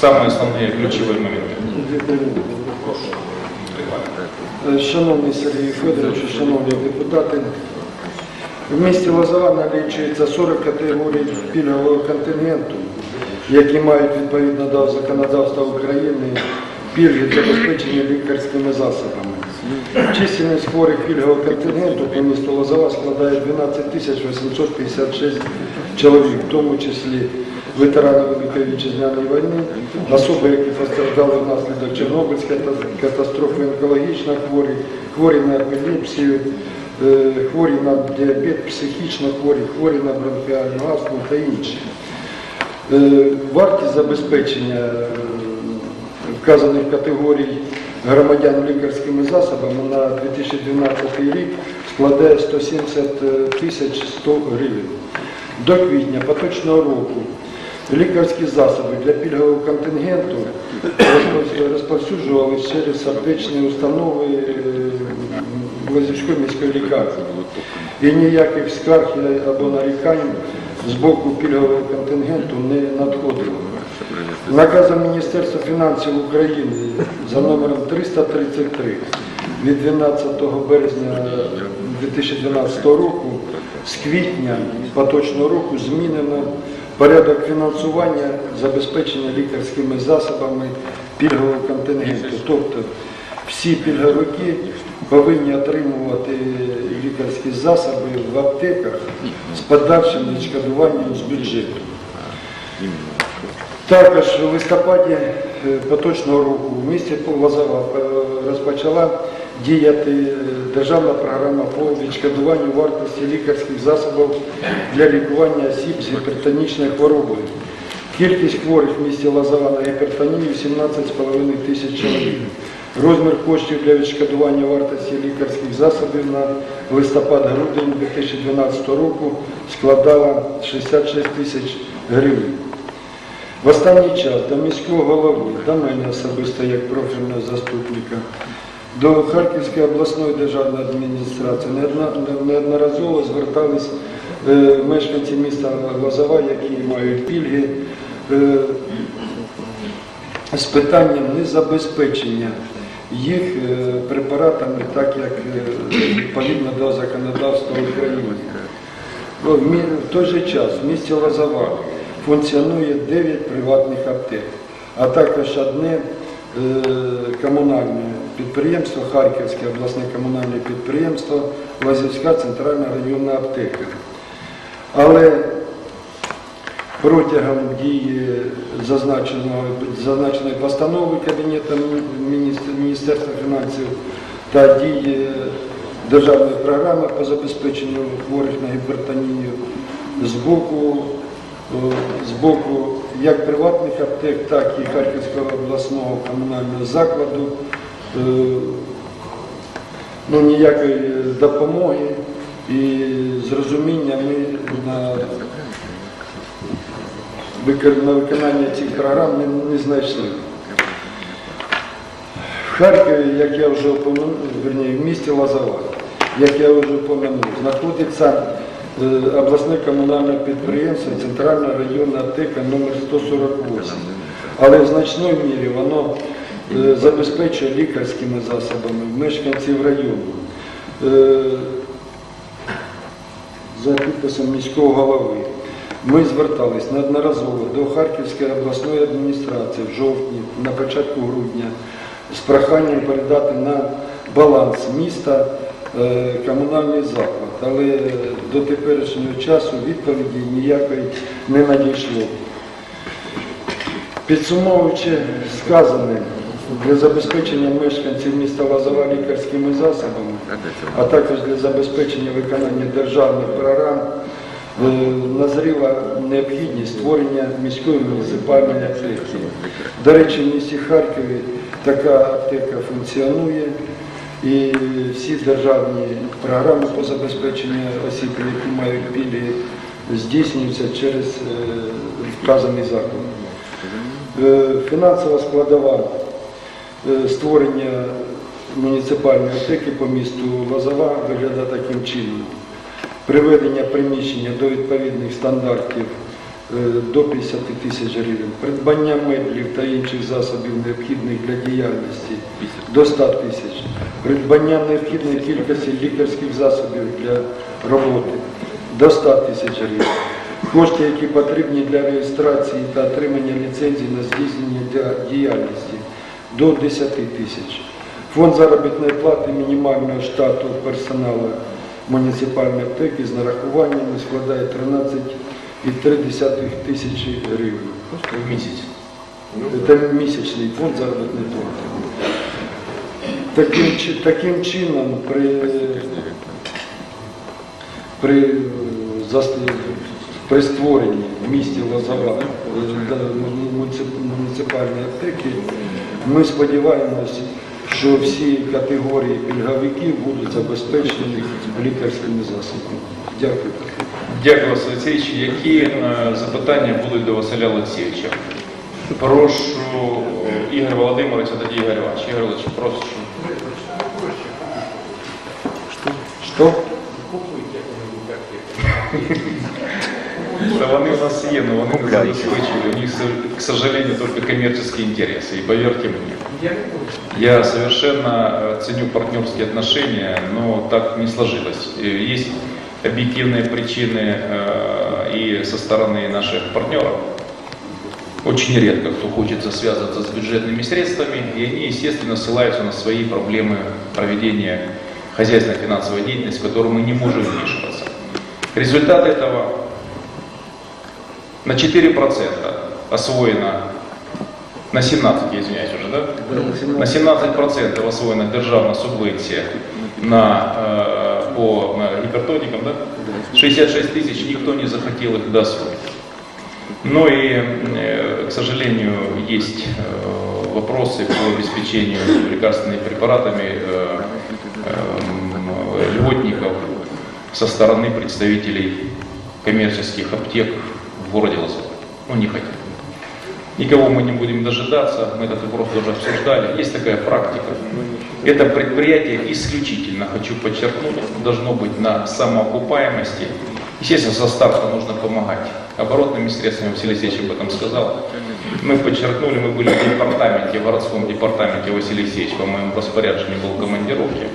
самые основные ключевые моменты. Е, Шановний Сергій Федорович, шановні депутати, в місті Лозова налічується 40 категорій пільгового контингенту, які мають відповідно до законодавства України пільги забезпечені лікарськими засобами. Чисельність хворих пільгового контингенту по місту Лозова складає 12 тисяч 856 чоловік, в тому числі ветерани Великої Вітчизняної війни, особи, які постраждали внаслідок Чорнобильської та- катастрофи, онкологічно хворі, хворі на епілепсію, е, хворі на діабет, психічно хворі, хворі на бронхіальну астму та інші. Е, Вартість забезпечення е, вказаних категорій громадян лікарськими засобами на 2012 рік складає 170 тисяч 100 гривень. До квітня поточного року лікарські засоби для пільгового контингенту розпов- розповсюджувалися через аптечні установи е, Лазівської міської лікарні. І ніяких скарг або нарікань з боку пільгового контингенту не надходило. Наказом Міністерства фінансів України за номером 333 від 12 березня 2012 року з квітня поточного року змінено порядок фінансування забезпечення лікарськими засобами пільгового контингенту. Тобто всі пільговики повинні отримувати лікарські засоби в аптеках з подальшим відшкодуванням з бюджету. Також в листопаді е, поточного року в місті Лозова е, розпочала діяти державна програма по відшкодуванню вартості лікарських засобів для лікування осіб з гіпертонічною хворобою. Кількість хворих в місті Лозова на гіпертонію 17,5 тисяч чоловік. Розмір коштів для відшкодування вартості лікарських засобів на листопад-грудень 2012 року складала 66 тисяч гривень. В останній час до міського голови, до мене особисто як профільного заступника, до Харківської обласної державної адміністрації неодноразово звертались е, мешканці міста Лозова, які мають пільги, е, з питанням незабезпечення їх е, препаратами, так як відповідно до законодавства України. В той же час в місті Лозова функціонує 9 приватних аптек, а також одне комунальне підприємство, Харківське обласне комунальне підприємство, Лазівська центральна районна аптека. Але протягом дії зазначеної постанови Кабінету Міністерства фінансів та дії державної програми по забезпеченню хворих на гіпертонію з боку, е, з боку як приватних аптек, так і Харківського обласного комунального закладу е, ну, ніякої допомоги і зрозуміння ми на на виконання цих програм не, не знайшли. В Харкові, як я вже верні, в місті Лозова, як я вже упомянув, знаходиться е, обласне комунальне підприємство Центральна районна аптека номер 148. Але в значній мірі воно е, забезпечує лікарськими засобами мешканців району. Е, за підписом міського голови. Ми звертались неодноразово до Харківської обласної адміністрації в жовтні, на початку грудня, з проханням передати на баланс міста е, комунальний заклад. Але до теперішнього часу відповіді ніякої не надійшло. Підсумовуючи сказане, для забезпечення мешканців міста Лазова лікарськими засобами, а також для забезпечення виконання державних програм, е, назріла необхідність створення міської муніципальної аптеки. До речі, в місті Харкові така аптека функціонує, і всі державні програми по забезпеченню осіб, які мають пільги, здійснюються через е, вказаний заклад. Е, Фінансова складова е, створення муніципальної аптеки по місту Лозова виглядає таким чином. Приведення приміщення до відповідних стандартів до 50 тисяч гривень. Придбання меблів та інших засобів необхідних для діяльності до 100 тисяч. Придбання необхідної кількості лікарських засобів для роботи до 100 тисяч гривень. Кошти, які потрібні для реєстрації та отримання ліцензій на здійснення діяльності до 10 тисяч. Фонд заробітної плати мінімального штату персоналу муніципальної аптеки з нарахуваннями складає 13,3 тисячі гривень. В месяц. Це місячний фонд заробітної плати. Таким, чи- таким чином, при, при, е, зас- при створенні в місті Лозова е, да, муніцип- муніципальної аптеки, ми сподіваємося, що всі категорії пільговиків будуть забезпечені лікарськими засобами. Дякую. Дякую, Василь Олексійович. Які е, запитання будуть до Василя Олексійовича? Прошу е, Ігор Володимирович, а тоді Ігор Іванович. Ігор Володимирович, прошу. Що? Да вони у нас є, но вони не забезпечили. У них, к сожалению, только коммерческие интересы. И поверьте мне, я совершенно э, ценю партнерские отношения, но так не сложилось. Э, Есть объективные причины э, и со стороны наших партнеров. Очень редко кто хочет связываться с бюджетными средствами, и они, естественно, ссылаются на свои проблемы проведения хозяйственно-финансовой деятельности, в которую мы не можем вмешиваться. Результат этого на 4% освоено, на 17, я извиняюсь уже, да? На 17% освоена державна субвенція на, э, по э, гипертоникам, да? 66 тысяч, никто не захотел их доосвоить. Но и, э, к сожалению, есть э, вопросы по обеспечению лекарственными препаратами э, э, льготников со стороны представителей коммерческих аптек в городе Лозовой. Ну, не хотят. Никого мы не будем дожидаться, мы этот вопрос уже обсуждали. Есть такая практика. Это предприятие исключительно, хочу подчеркнуть, должно быть на самоокупаемости. Естественно, со старта нужно помогать. Оборотными средствами, Василий Алексеевич об этом сказал. Мы подчеркнули, мы были в департаменте, в городском департаменте, Василий Алексеевич по моему распоряжению был в командировке.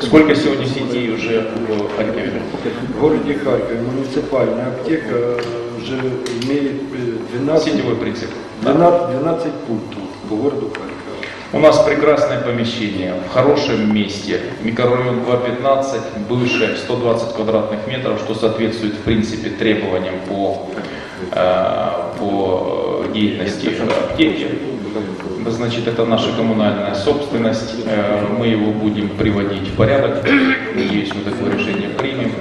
Сколько сегодня сетей уже в Харькове? В городе Харькове муниципальная аптека уже имеет э, 12, Сетевой принцип. Да. 12, 12 пунктов по городу Харькова. У нас прекрасное помещение, в хорошем месте. Микрорайон 215, бывшее 120 квадратных метров, что соответствует в принципе требованиям по, э, по деятельности аптеки. Значит, это наша коммунальная собственность. Э, Мы его будем приводить в порядок. Надеюсь, мы такое решение примем.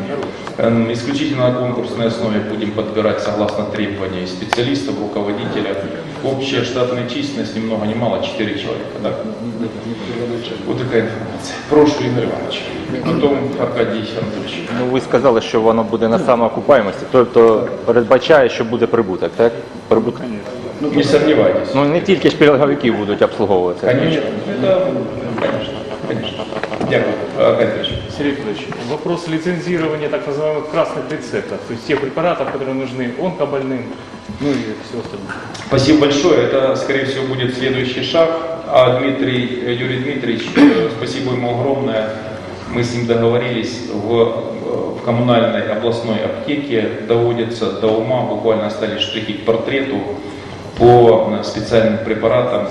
Э, Исключительно на конкурсной основе будем подбирать согласно требований специалистов, руководителя. Общая штатная численность ни много ни мало 4 человека. Да? Вот такая информация. Прошу, Игорь Иванович. Потом Аркадий Анатольевич. Ну, ви сказали, що воно буде на самоокупаємості, тобто передбачає, що буде прибуток, так? Прибуток. Не сомневайтесь. Ну не тільки ж пільговиків будуть обслуговуватися. Конечно. Да, конечно. Конечно. Дякую. Аркадий Анатольевич. Сергей Петрович, вопрос лицензирования так называемых красных рецептов, то есть тех препаратов, которые нужны онкобольным, ну и все остальное. Спасибо большое. Это, скорее всего, будет следующий шаг. А Дмитрий, э, Юрий Дмитриевич, э, спасибо ему огромное. Мы с ним договорились в, э, в коммунальной областной аптеке. Доводится до ума, буквально остались штрихи к портрету по э, специальным препаратам.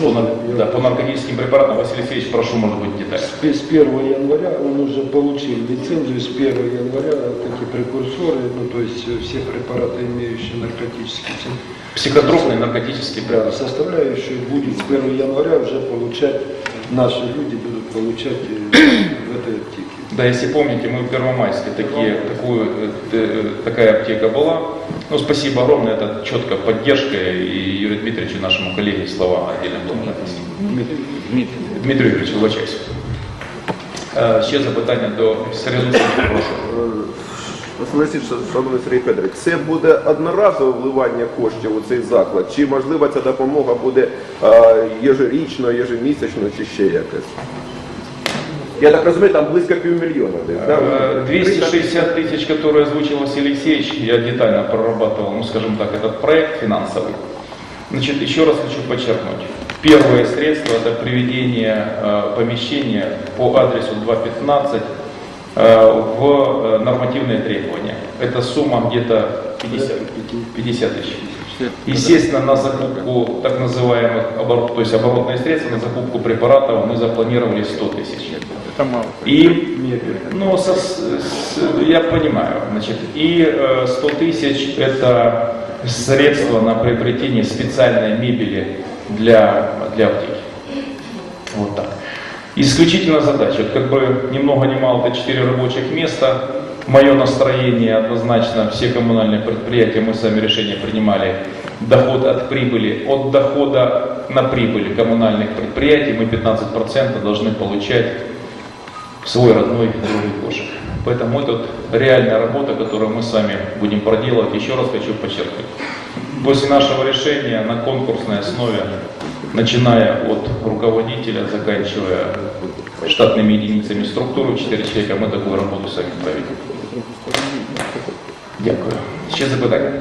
Ну, на- да, по наркотическим препаратам. Василий Алексеевич, прошу, может быть, детали. С с 1 января он уже получил лицензию, с 1 января такие прекурсоры, ну то есть э, все препараты, имеющие наркотические Психотропные наркотические да, препараты. составляющие, будет с 1 января уже получать, наши люди будут получать э, в этой аптеке. Да, если помните, мы в Первомайске такие, такую, э, т- такая аптека была. Ну, спасибо огромное, это четкая поддержка, и Юрию Дмитриевичу, нашему коллеге, слова отдельно благодарности. Дмитрий Юрійович, вибачайся. Е, Ще запитання до Сергія прошу. Шановний Сергій Федорович, це буде одноразове вливання коштів у цей заклад, чи можливо ця допомога буде е, єжерічно, єжемісячно, чи ще якось? Я так розумію, там близько півмільйона десь. да? Э, 260 тысяч, которые озвучил Василий Алексеевич, я детально прорабатывал, ну скажем так, этот проект финансовый. Значит, еще раз хочу подчеркнуть. Первое средство это приведение э, помещения по адресу 215 э, в э, нормативные требования. Это сумма где-то 50, 50 тысяч. Естественно, на закупку так называемых оборот, то есть оборотные средства, на закупку препаратов мы запланировали 100 тысяч. И, ну, со- с- я понимаю, значит, и э, 100 тысяч это средства на приобретение специальной мебели для, для аптеки. Вот так. Исключительно задача, вот как бы ни много ни мало, это 4 рабочих места. Мое настроение однозначно, все коммунальные предприятия, мы сами решение принимали, доход от прибыли, от дохода на прибыль коммунальных предприятий мы 15% должны получать свой родной другой кошек. Поэтому это реальная работа, которую мы сами будем проделывать. Еще раз хочу подчеркнуть. После нашего решения на конкурсной основе, начиная от руководителя, заканчивая штатными единицами структуры, 4 человека, мы такую работу сами проведем. Дякую. Ще запитання?